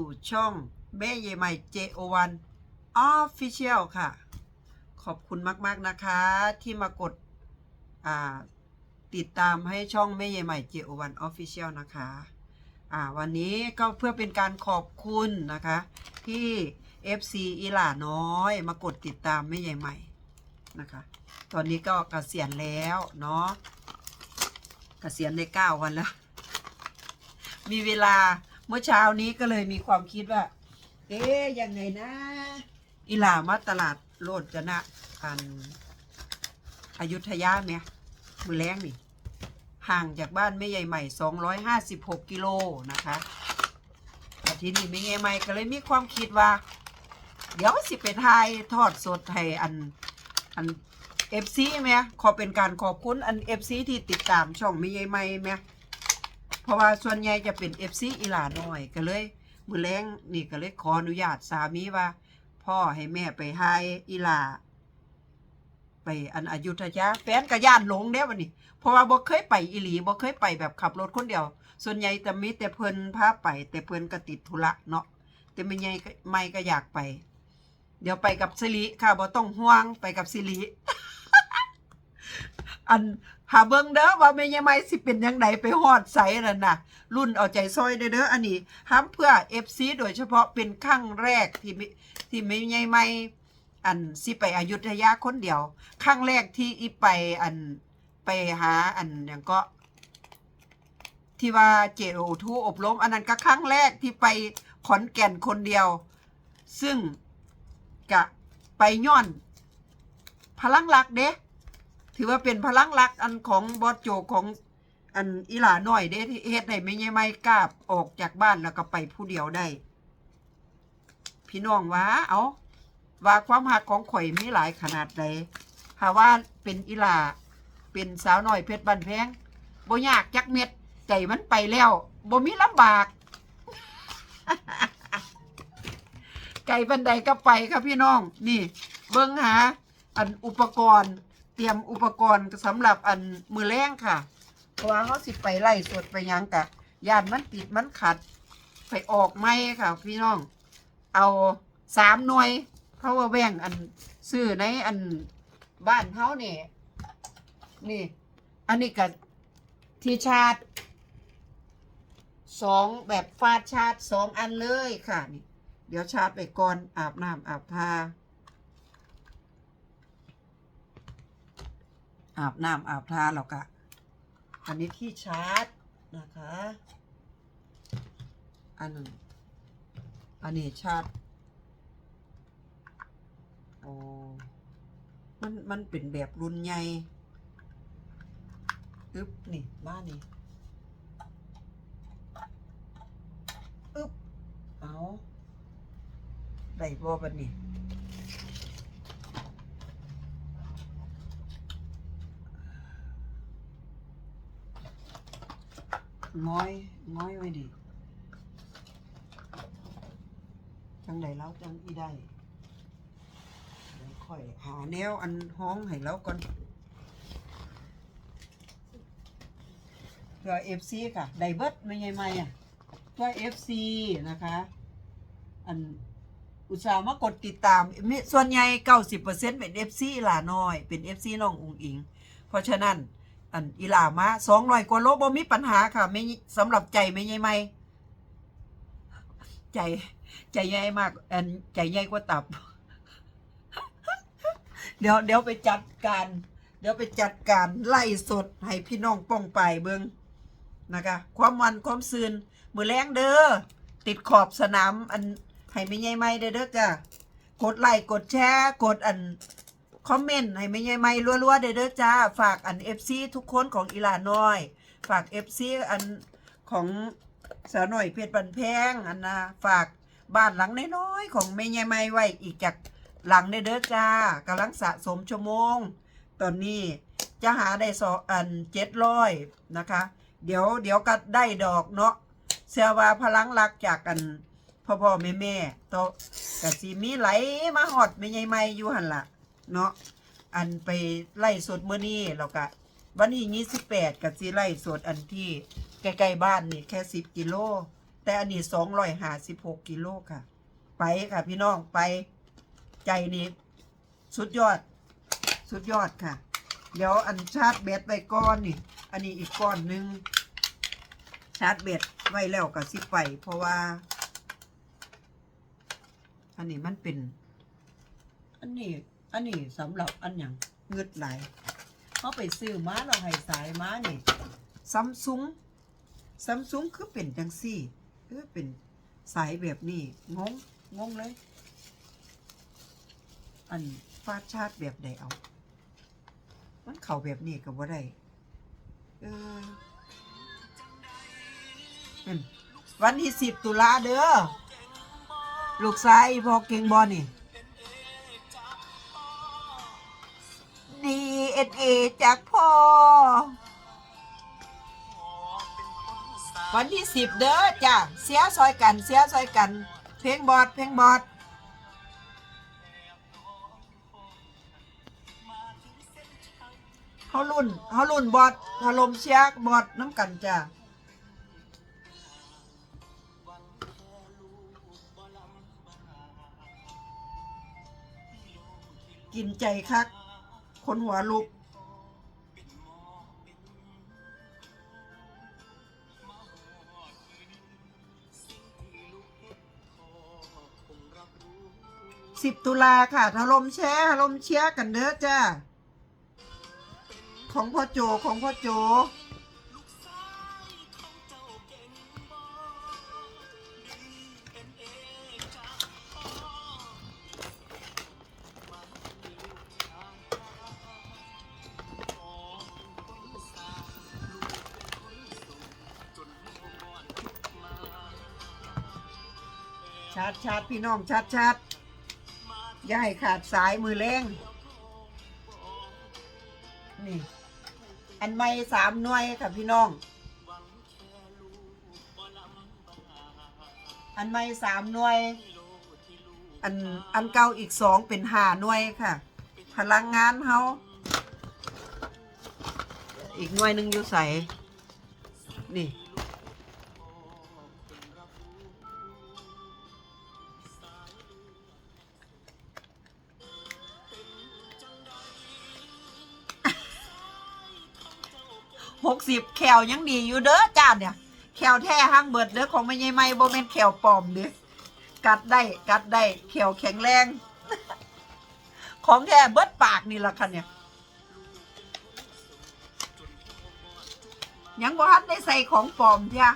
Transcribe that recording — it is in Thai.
สู่ช่องแม่เยใหม่ JO1 Official ค่ะ ขอบคุณมาก ๆ นะคะ ที่มากดติดตามให้ช่องแม่เยใหม่ JO1 Official นะคะวันนี้ก็เพื่อเป็นการขอบคุณนะคะ ที่ FC อีหล่าน้อยมากดติดตามแม่ใหญ่ใหม่นะคะ ตอนนี้ก็เกษียณแล้วเนาะเกษียณได้เก้าวันแล้ว มีเวลา เมื่อเช้านี้ก็เลยมีความคิดว่า เอ๊ยยังไงนะ อีหล่ามาตลาดโลดจนะอันอยุธยาเนี่ยมือแรงนี่ ห่างจากบ้านแม่ใหญ่ใหม่ 256 กิโลนะคะที่นี่แม่ใหญ่ใหม่ก็เลยมีความคิดว่า เดี๋ยวสิไปทยทอดสดให้อันอันเอฟซีไหมขอเป็นการขอบคุณอันเอฟซีที่ติดตามช่องแม่ใหญ่ใหม่ไหม เพราะว่าส่วนใหญ่จะเป็นเอฟซีอีหลาน้อยก็เลยมือแรงนี่ก็เลยขออนุญาตสามีว่า พ่อให้แม่ไปหายอีหลาไปอันอายุธยาแฟนก็ย่านหลงเด้วันนี้เพราะว่าบ่เคยไปอีหลีบ่เคยไปแบบขับรถคนเดียว ส่วนใหญ่แต่มีแต่เพิ่นพาไป แต่เพิ่นก็ติดธุระเนาะแต่ไม่ใหญ่ไม่ก็อยากไป เดี๋ยวไปกับสิริค่ะบ่ต้องห่วงไปกับสิริอัน หาเบิ่งเด้อว่าแม่ยายไม้สิเป็นยังไงไปฮอดไสนั่นน่ะ รุ่นเอาใจซอยเด้อออันนี้ห้ามเพื่อ FC โดยเฉพาะเป็นครั้งแรกที่ที่แม่ยายไม้อันสิไปอยุธยาคนเดียวครั้งแรกที่อีไปอันไปหาอันหยังก็ ที่ว่าเจโอทูอบรมอันนั้นก็ครั้งแรกที่ไปขอนแก่นคนเดียว ซึ่งกะไปย้อน พลังหลักเด้ ถือว่าเป็นพลังลักอันของบอสโจของอันอีหลาน้อยเด้เฮ็ดให้ไม่ใช่ไม่กล้าออกจากบ้านแล้วก็ไปผู้เดียวได้ พี่น้องว่าเอาว่าความหักของข่อยมีหลายขนาดใดหาว่าเป็นอีหลาเป็นสาวน้อยเพชรบันแพงบ่ยากจักเม็ดใจมันไปแล้วบ่มีลำบากไก่บันไดก็ไปครับพี่น้อง นี่ เบิ้งหา อันอุปกรณ์ ตรียมอุปกรณ์สำหรับอันมือแรงค่ะ เพราะว่าเขาสิไปไล่สดไปยังกะยานมันติดมันขัด ไปออกไม่ค่ะ พี่น้อง เอาสามหน่วยเพราว่าแบ่งอันซื้อในอันบ้านเขาเนี่ยนี่ อันนี้กับที่ชาร์จสองแบบฟาดชาร์จสองอันเลยค่ะนี่ เดี๋ยวชาร์จไปก่อนอาบน้ำอาบท่า อาบน้ำอาบทาแล้วก็อันนี้ที่ชาร์จนะคะ อันหนึ่งอันนี้ชาร์จโอ้มันมันเป็นแบบรุ่นใหญ่อึ๊บนี่บ้านนี่อึ๊บเอาได้บ่บัดนี้ ง้อยง้อยไว้ดิจังไดแล้วจังอีได้เดี๋ยวค่อยหาแนวอันห้องให้แล้วก่อนเพื่อ FC ค่ะไดเบิดไม่ใช่ไหมอะเพื่อ FC นะคะ อันอุตส่าห์มากดติดตามส่วนใหญ่90%เปอร์เซ็น FC หลาน้อย เป็น FC น้องอุงอิง เพราะฉะนั้น อันอีหลามาสองร้อยกว่าโลบ่มีปัญหาค่ะไม่สำหรับใจไม่ใหญ่ไม่ใจ ใจใหญ่มากอันใจใหญ่กว่าตับ เดี๋ยวเดี๋ยวไปจัดการ เดี๋ยวไปจัดการไล่สดให้พี่น้องป้องไปเบิงนะคะ ความมันความซืนมือแรงเด้อติดขอบสนามอันให้ไม่ใหญ่ไม่เด้อเด้อจ้ะกดไลค์กดแชร์กดอัน คอมเมนต์ให้ไม่ใหญ่ไม่รัวๆเด้อจ้า ฝากอัน FC ทุกคนของอีหลาน้อย ฝาก FC อันของสาวหน่อยเพชรบันแพงอันนะฝากบ้านหลังน้อยๆของแม่ใหญ่ไม่ไว้อีกจากหลังเด้อจ้ากำลังสะสมชั่วโมง ตอนนี้จะหาได้สองอันเจ็ดร้อยนะคะ เดี๋ยวเดี๋ยวก็ได้ดอกเนาะเสียว่าพลังรักจากกันพ่อพ่อแม่แม่โตะกะสิมีไหลมาหอดแม่ใหญ่ไม่อยู่หันละ เนาะอันไปไล่สดเมื่อนี้แล้วก็วันที่ยี่สิบแปดกับซีไล่สดอันที่ใกล้ๆบ้านนี่แค่สิบกิโลแต่อันนี้สองร้อยห้าสิบหกกิโลค่ะ ไปค่ะพี่น้องไปใจนี้สุดยอด สุดยอดค่ะ เดี๋ยวอันชาร์จแบตไว้ก้อนนี่ อันนี้อีกก้อนหนึ่งชาร์จแบตไว้แล้วก็สิไป เพราะว่า อันนี้มันเป็น อันนี้ อันนี้สำหรับอันอย่างเงืดไหลเขาไปซื้อมาเราให้สายมานี่ซัมซุงซัมซุงคือเป็นจังซี่คือเป็นสายแบบนี้งงงงเลย อันฟาดชาติแบบใดเอา มันเข่าแบบนี้กับว่าได้เออนั่นวันที่สิบตุลาเด้อลูกชายพอเก่งบอลนี่ DNA จากพ่อ วันที่สิบเด้อจ้ะเสียซอยกันเสียซอยกัน เพลงบอดเพลงบอดเขารุ่นเขารุ่นบอดถล่มเชียร์บอดน้ำกันจ้ะกินใจคักค นหัวลุก สิบตุลาค่ะถล่มแช่ถล่มเชียกันเด้อจ้า ของพ่อโจของพ่อโจ ชัดชัดพี่น้องชัดชัดย่าให้ขาดสายมือเล้งนี่ อันไม่สามหน่วยค่ะพี่น้อง อันไม่สามหน่วย อันอันเก่าอีกสองเป็นห้าหน่วยค่ะ พลังงานเฮาอีกหน่วยหนึ่งอยู่ใส่นี่ กสิบแขวยังดีอยู่เด้อจ้าเนี่ย แขวแท้ห้างเบิดเด้อของไม่ใช่ไม่บ่แม่นแขวปลอมเด้อกัดได้กัดได้แขวแข็งแรง ของแท้เบิดปากนี่ล่ะค่ะเนี่ยยังบ่ทันได้ใส่ของปลอมจ้ะ